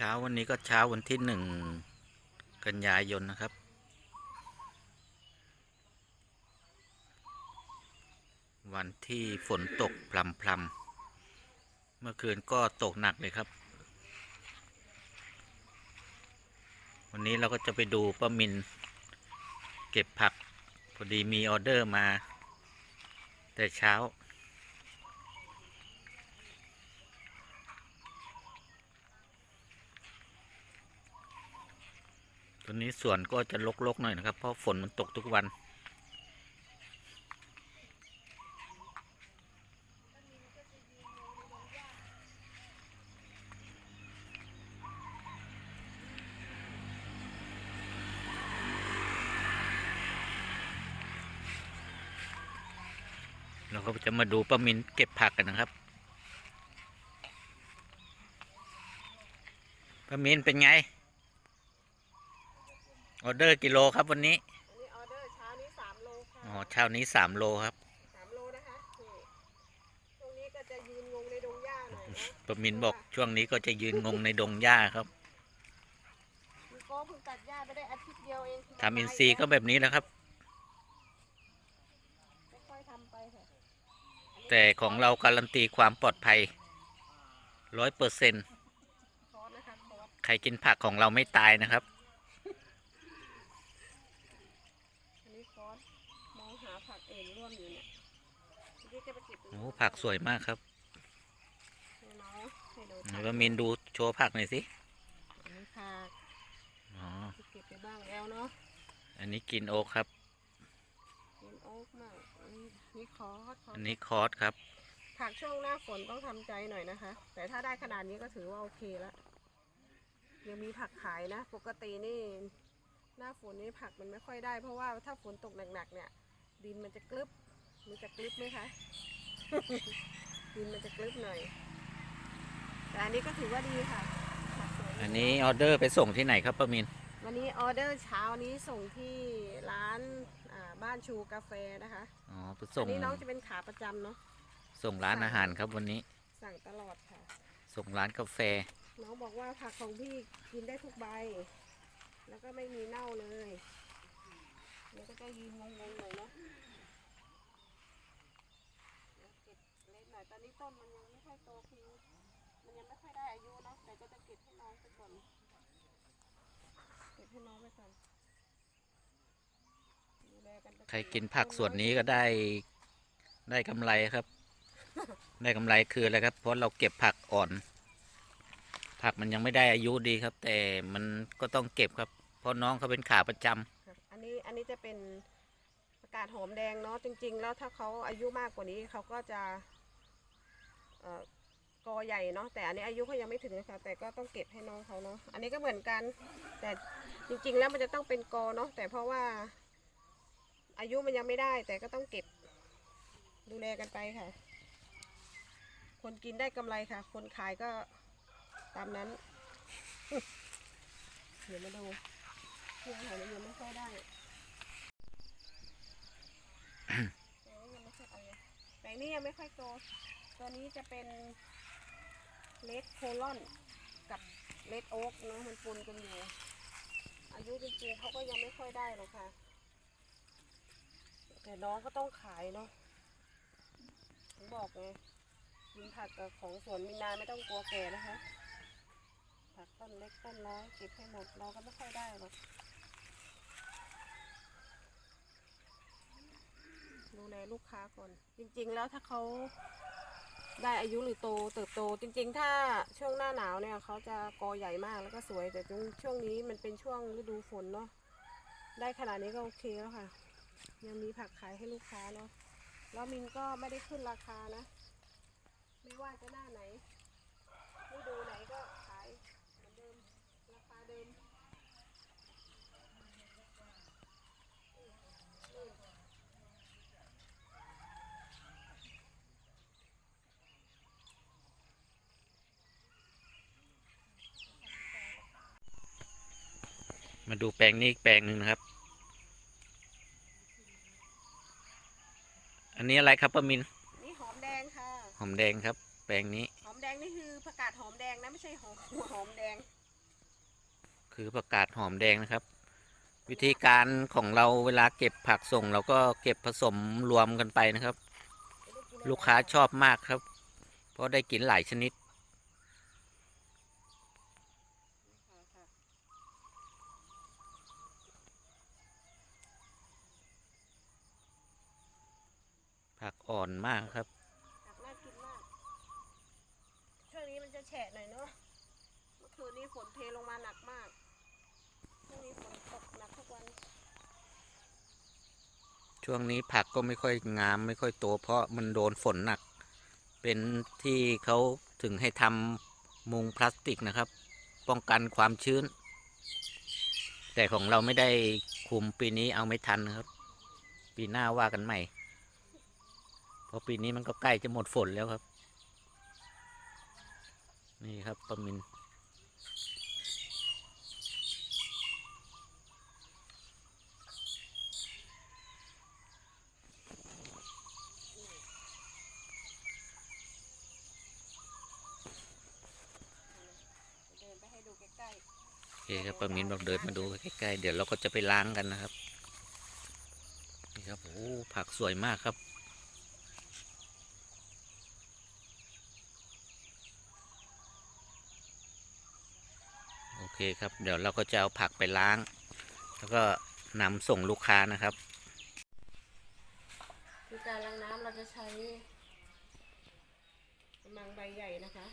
เช้าวันนี้ก็เช้าวันที่หนึ่งกันยายนนะครับ วันที่ฝนตกพรำพรำเมื่อคืนก็ตกหนักเลยครับ วันนี้เราก็จะไปดูป้ามิน เก็บผัก พอดีมีออเดอร์มา แต่เช้า ตอนนี้ สวนก็จะลกๆหน่อยนะครับ เพราะฝนมันตกทุกวัน เราก็จะมาดูป้ามินเก็บผักกันนะครับป้ามินเป็นไง ออเดอร์กิโลครับวันนี้อันนี้ออเดอร์เช้านี้สามโลค่ะอ๋อเช้านี้สามโลครับสามโลนะคะนี่ช่วงนี้ก็จะยืนงงในดงหญ้าหน่อยนะป้ามินบอกช่วงนี้ก็จะยืนงงในดงหญ้าครับมีโก้เพิ่งตัดหญ้าไปได้อาทิตย์เดียวเองทำอินซีย์ก็แบบนี้นะครับ ค่อยๆทำไปค่ะแต่ของเราการันตีความปลอดภัยร้อยเปอร์เซ็นคอร์สนะคะคอร์สใครกินผักของเราไม่ตายนะครับ อันนี้คอร์สมองหาผักเองร่วมอยู่เนี่ยเมื่อกี้จะไปเก็บ โอ้ผักสวยมากครับให้น้องให้ดูไหนป้ามินดูโชว์ผักหน่อยสิอันนี้ผักอ๋อที่เก็บไปบ้างแล้วเนาะ อันนี้กินโอ๊กครับ กินโอ๊กมากอันนี้นี่คอร์สคออัร์นสนี้คอสครับ ผักช่วงหน้าฝนต้องทำใจหน่อยนะคะ แต่ถ้าได้ขนาดนี้ก็ถือว่าโอเคแล้วยังมีผักขายนะ ปกตินี่ หน้าฝนนี่ผักมันไม่ค่อยได้ เพราะว่าถ้าฝนตกหนักๆเนี่ย ดินมันจะกลึบมันจะกลึบไหมคะ ดินมันจะกลึบหน่อย แต่อันนี้ก็ถือว่าดีค่ะผักสวยอันนี้ออเดอร์ไปส่งที่ไหนครับป้ามิน วันนี้ออเดอร์เช้านี้ส่งที่ร้านอ่าบ้านชูกาแฟนะคะอ๋อไปอัส่งนนี้น้องจะเป็นขาประจำเนาะ ส่งร้านอาหารครับวันนี้ สั่งตลอดค่ะ ส่งร้านกาแฟ น้องบอกว่าผักของพี่กินได้ทุกใบ แล้วก็ไม่มีเน่าเลยเดี๋ยวก็จะยืนงงๆหน่อยเนาะเดี๋ยวเก็บเล็กห น่อยตอนนี้ต้นมันยังไม่ค่อยโตคือมันยังไม่ค่อยได้อายุเนาะแต่ก็จะเก็บให้น้องไปก่อนเก็บให้น้องไปก่อนดูแลกันไปใครกินผักส่วนนี้ก็ได้ได้กำไรครับ ได้กำไรคืออะไรครับ เพราะเราเก็บผักอ่อน ผักมันยังไม่ได้อายุดีครับ แต่มันก็ต้องเก็บครับ เพราะน้องเขาเป็นขาประจำครับอันนี้อันนี้จะเป็นประกาศหอมแดงเนาะจริง ๆ แล้วถ้าเขาอายุมากกว่านี้เขาก็จะเอ่อ กอใหญ่เนาะแต่อันนี้อายุเขายังไม่ถึงนะคะ แต่ก็ต้องเก็บให้น้องเขาเนาะอันนี้ก็เหมือนกัน แต่จริงๆแล้วมันจะต้องเป็นกอเนาะแต่เพราะว่า อายุมันยังไม่ได้ แต่ก็ต้องเก็บดูแลกันไปค่ะ คนกินได้กำไรค่ะ คนขายก็ตามนั้น เดี๋ยวมาดูเพื่อนหายังไม่ค่อยได้แปลงนี้ยังไม่ค่อยเอาเลยแปลงนี้ยังไม่ค่อยโต ตัวนี้จะเป็นเลดโคลอนกับเลดโอ๊กเนอะมันปนกันอยู่ อายุจริงๆเขาก็ยังไม่ค่อยได้หรอกค่ะ แต่น้องก็ต้องขายเนาะผมบอกไงกินผักกับของสวนมีนาไม่ต้องกลัวแก่นะคะ ผักต้นเล็กต้นน้อยเก็บให้หมดเราก็ไม่ค่อยได้หรอกดูแลลูกค้าก่อน จริงๆแล้วถ้าเขา ได้อายุหรือโตเติบโตจริง ๆ ถ้าช่วงหน้าหนาวเนี่ยเขาจะกอใหญ่มากแล้วก็สวยแต่ช่วงนี้มันเป็นช่วงฤดูฝนเนาะได้ขนาดนี้ก็โอเคแล้วค่ะ ยังมีผักขายให้ลูกค้าเนาะแล้วมินก็ไม่ได้ขึ้นราคานะ ไม่ว่าจะหน้าไหนฤดูไหนก็ขายเหมือนเดิมราคาเดิม มาดูแปลงนี้อีกแปลงหนึ่งนะครับ อันนี้อะไรครับป้ามิน นี่หอมแดงค่ะ หอมแดงครับ แปลงนี้ หอมแดงนี่คือผักกาดหอมแดงนะไม่ใช่หอมหัวหอมแดง คือผักกาดหอมแดงนะครับ วิธีการของเราเวลาเก็บผักส่ง เราก็เก็บผสมรวมกันไปนะครับ ลูกค้าชอบมากครับ เพราะได้กินหลายชนิด ผัก อ่อนมากครับผักน่ากินมาก ช่วงนี้มันจะแฉะหน่อยเนาะ เมื่อคืนนี้ฝนเทลงมาหนักมากช่วงนี้ฝนตกหนักทุกวัน ช่วงนี้ผักก็ไม่ค่อยงามไม่ค่อยโตเพราะมันโดนฝนหนัก เป็นที่เขาถึงให้ทำมุงพลาสติกนะครับ ป้องกันความชื้น แต่ของเราไม่ได้คุมปีนี้เอาไม่ทันนะครับ ปีหน้าว่ากันใหม่เพ ราะปีนี้มันก็ใกล้จะหมดฝนแล้วครับ นี่ครับปลามินเดินไปให้ดูใกล้โอเคครับปลามินบอกเดินมาดูใกล้ๆ เดี๋ยวเราก็จะไปล้างกันนะครับ นี่ครับ โอ้ ผักสวยมากครับ เคครับ เดี๋ยวเราก็จะเอาผักไปล้าง แล้วก็นำส่งลูกค้านะครับๆคือการล้างน้ำเราจะใช้กระมังใบใหญ่นะคะ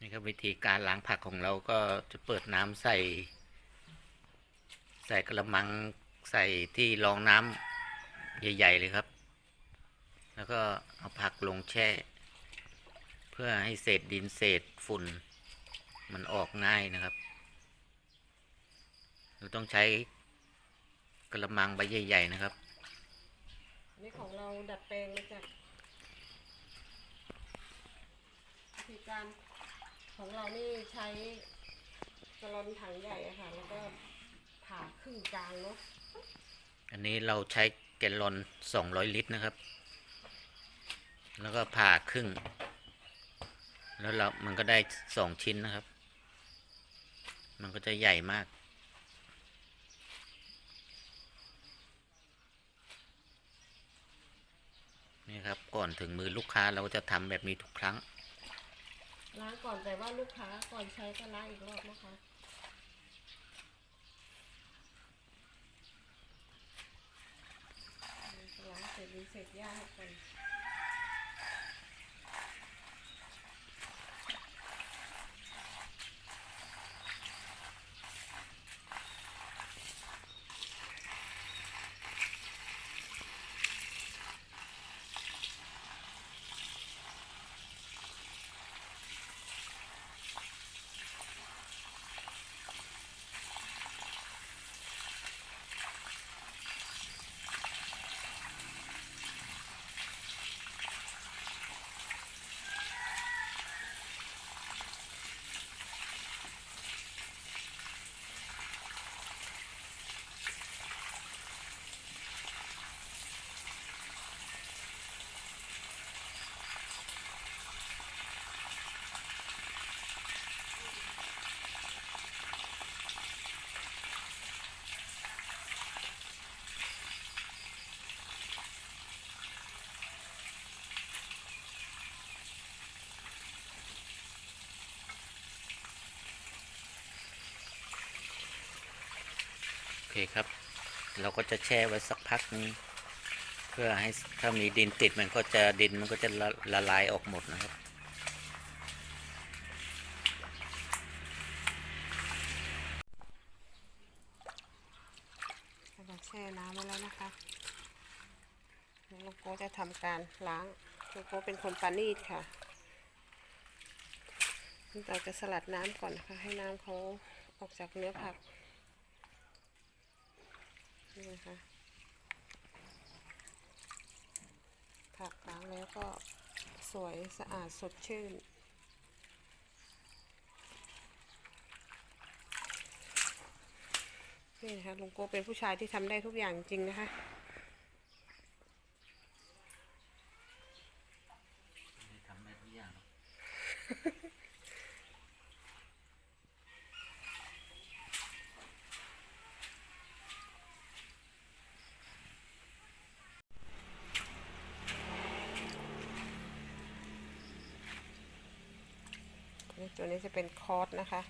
นี่ครับวิธีการล้างผักของเราก็จะเปิดน้ำใส่ ใส่กระมังใส่ที่รองน้ำใหญ่ ๆ เลยครับ แล้วก็เอาผักลงแช่ เพื่อให้เศษดินเศษฝุ่น มันออกง่ายนะครับ เราต้องใช้กระมังใบใหญ่ ๆ นะครับอันนี้ของเราดัดแปลงมาจากวิธีการของเรานี่ใช้กระลอนถังใหญ่อะค่ะ แล้วก็ผ่าครึ่งกลางเนาะ อันนี้เราใช้แกลลอน200ลิตรนะครับ แล้วก็ผ่าครึ่ง แล้วเรา มันก็ได้สองชิ้นนะครับ มันก็จะใหญ่มาก นี่ครับก่อนถึงมือลูกค้าเราก็จะทำแบบนี้ทุกครั้ง ล้างก่อนแต่ว่าลูกค้าก่อนใช้ก็ล้างอีกรอบนะคะล้างเสร็จดีเสร็จยาก่อน คครับ เราก็จะแช่ไว้สักพักนึงเพื่อให้ถ้ามีดินติดมันก็จะดินมันก็จะละละลายออกหมดนะครับเราแช่น้ำไว้แล้วนะคะเดี๋ยวลูกโก้จะทำการล้างลูกโก้เป็นคนปานีดค่ะเราจะสลัดน้ำก่อนนะคะให้น้ำเขาออกจากเนื้อผัก นี่นะคะ ผักล้างแล้วก็สวยสะอาดสดชื่น นี่นะคะลุงโกเป็นผู้ชายที่ทำได้ทุกอย่างจริงนะคะ ทำได้ทุกอย่าง ตัวนี้จะเป็นคอร์สนะคะ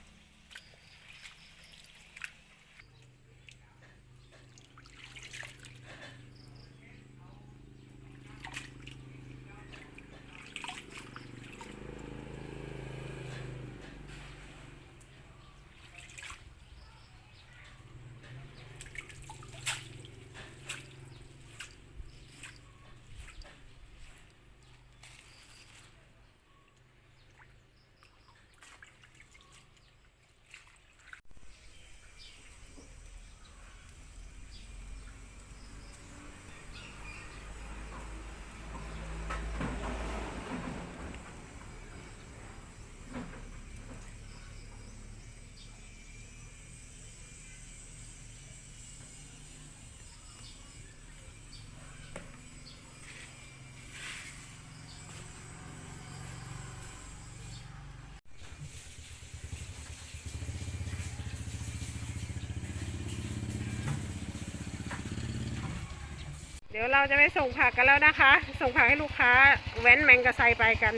ดี๋ยวเราจะไปส่งผักกันแล้วนะคะ ส่งผักให้ลูกค้าแว้นแมงกะไซไปกัน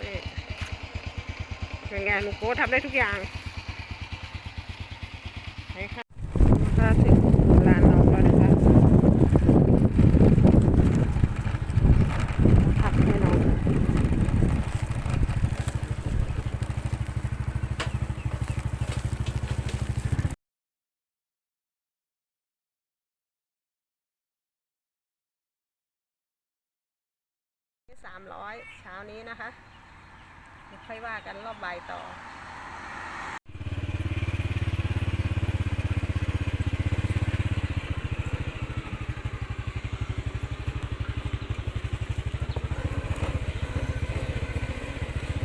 นี่เป็นไงลูกโก้ทำได้ทุกอย่าง สามร้อยเช้านี้นะคะเดี๋ค่อยว่ากันรอบบ่ายต่อ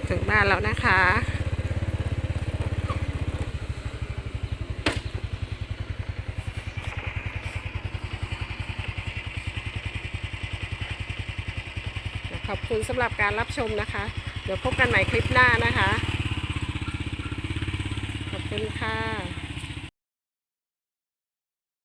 ถึงบ้านแล้วนะคะ อบคุณสำหรับการรับชมนะคะ เดี๋ยวพบกันใหม่คลิปหน้านะคะ ขอบคุณค่ะ